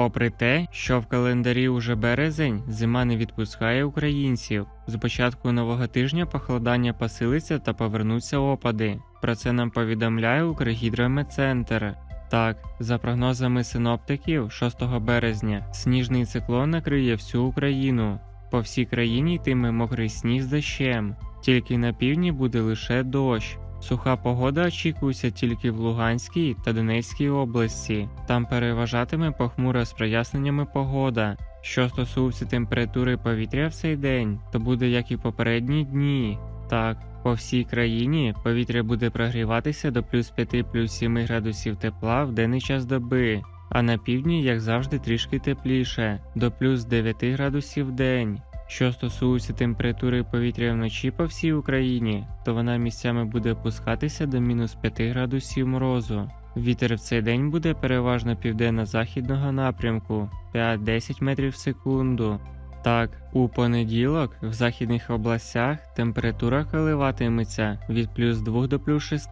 Попри те, що в календарі уже березень, зима не відпускає українців. З початку нового тижня похолодання посилиться та повернуться опади. Про це нам повідомляє Укргідрометцентр. Так, за прогнозами синоптиків, 6 березня сніжний циклон накриє всю Україну. По всій країні йтиме мокрий сніг з дощем. Тільки на півдні буде лише дощ. Суха погода очікується тільки в Луганській та Донецькій області. Там переважатиме похмура з проясненнями погода. Що стосується температури повітря в цей день, то буде як і попередні дні. Так, по всій країні повітря буде прогріватися до плюс 5 плюс 7 градусів тепла в денний час доби, а на півдні, як завжди, трішки тепліше до плюс 9 градусів в день. Що стосується температури повітря вночі по всій Україні, то вона місцями буде опускатися до мінус 5 градусів морозу. Вітер в цей день буде переважно південно-західного напрямку 5-10 метрів в секунду. Так, у понеділок в західних областях температура коливатиметься від плюс 2 до плюс 6,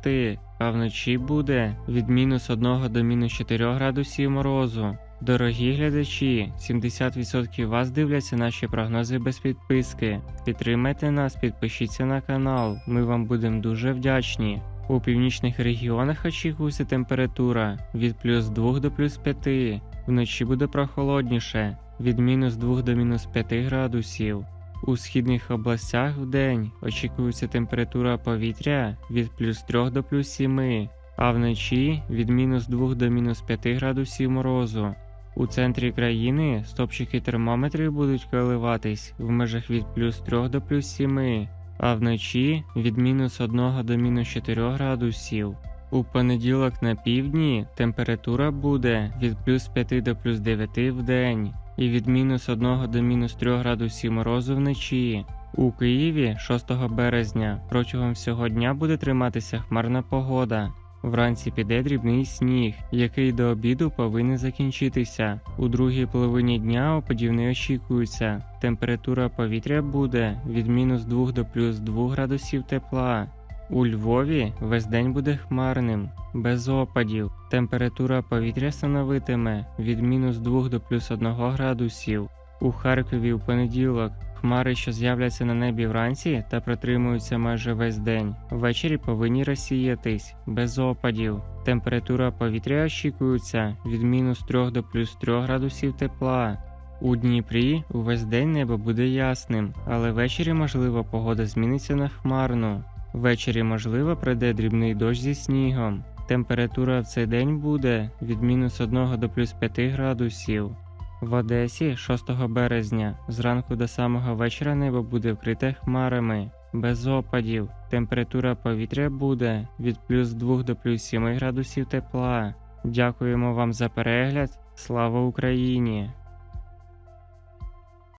а вночі буде від мінус 1 до мінус 4 градусів морозу. Дорогі глядачі, 70% вас дивляться наші прогнози без підписки. Підтримайте нас, підпишіться на канал, ми вам будемо дуже вдячні. У північних регіонах очікується температура від плюс 2 до плюс 5, вночі буде прохолодніше від мінус 2 до мінус 5 градусів. У східних областях в день очікується температура повітря від плюс 3 до плюс 7, а вночі від мінус 2 до мінус 5 градусів морозу. У центрі країни стопчики термометрів будуть коливатись в межах від плюс 3 до плюс 7, а вночі від мінус 1 до мінус 4 градусів. У понеділок на півдні температура буде від плюс 5 до плюс 9 в день і від мінус 1 до мінус 3 градусів морозу вночі. У Києві 6 березня протягом всього дня буде триматися хмарна погода. Вранці піде дрібний сніг, який до обіду повинен закінчитися. У другій половині дня опадів не очікується. Температура повітря буде від мінус 2 до плюс 2 градусів тепла. У Львові весь день буде хмарним, без опадів. Температура повітря становитиме від мінус 2 до плюс 1 градусів. У Харкові у понеділок хмари, що з'являться на небі вранці та протримуються майже весь день. Ввечері повинні розсіятись без опадів. Температура повітря очікується від мінус 3 до плюс 3 градусів тепла. У Дніпрі увесь день небо буде ясним, але ввечері можливо погода зміниться на хмарну. Ввечері можливо пройде дрібний дощ зі снігом. Температура в цей день буде від мінус 1 до плюс 5 градусів. В Одесі 6 березня зранку до самого вечора небо буде вкрите хмарами, без опадів. Температура повітря буде від плюс 2 до плюс 7 градусів тепла. Дякуємо вам за перегляд. Слава Україні!